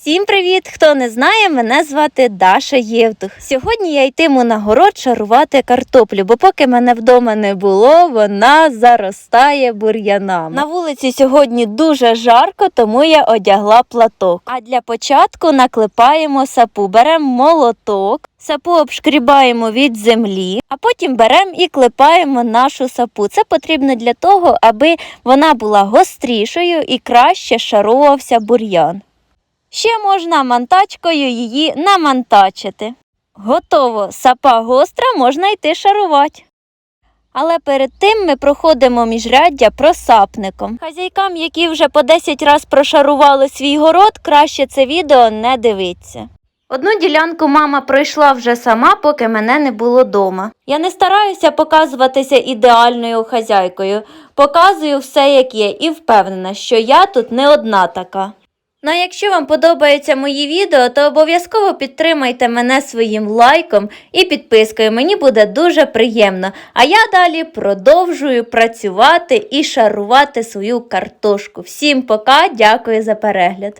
Всім привіт! Хто не знає, мене звати Даша Євтух. Сьогодні я йтиму на город шарувати картоплю, бо поки мене вдома не було, вона заростає бур'янами. На вулиці сьогодні дуже жарко, тому я одягла платок. А для початку наклепаємо сапу, беремо молоток. Сапу обшкрібаємо від землі, а потім беремо і клепаємо нашу сапу. Це потрібно для того, аби вона була гострішою і краще шарувався бур'ян. Ще можна мантачкою її намантачити. Готово, сапа гостра, можна йти шарувати. Але перед тим ми проходимо міжряддя просапником. Хазяйкам, які вже по 10 раз прошарували свій город, краще це відео не дивитися. Одну ділянку мама пройшла вже сама, поки мене не було дома. Я не стараюся показуватися ідеальною хазяйкою, показую все, як є, і впевнена, що я тут не одна така. Ну а якщо вам подобаються мої відео, то обов'язково підтримайте мене своїм лайком і підпискою. Мені буде дуже приємно. А я далі продовжую працювати і шарувати свою картошку. Всім пока, дякую за перегляд.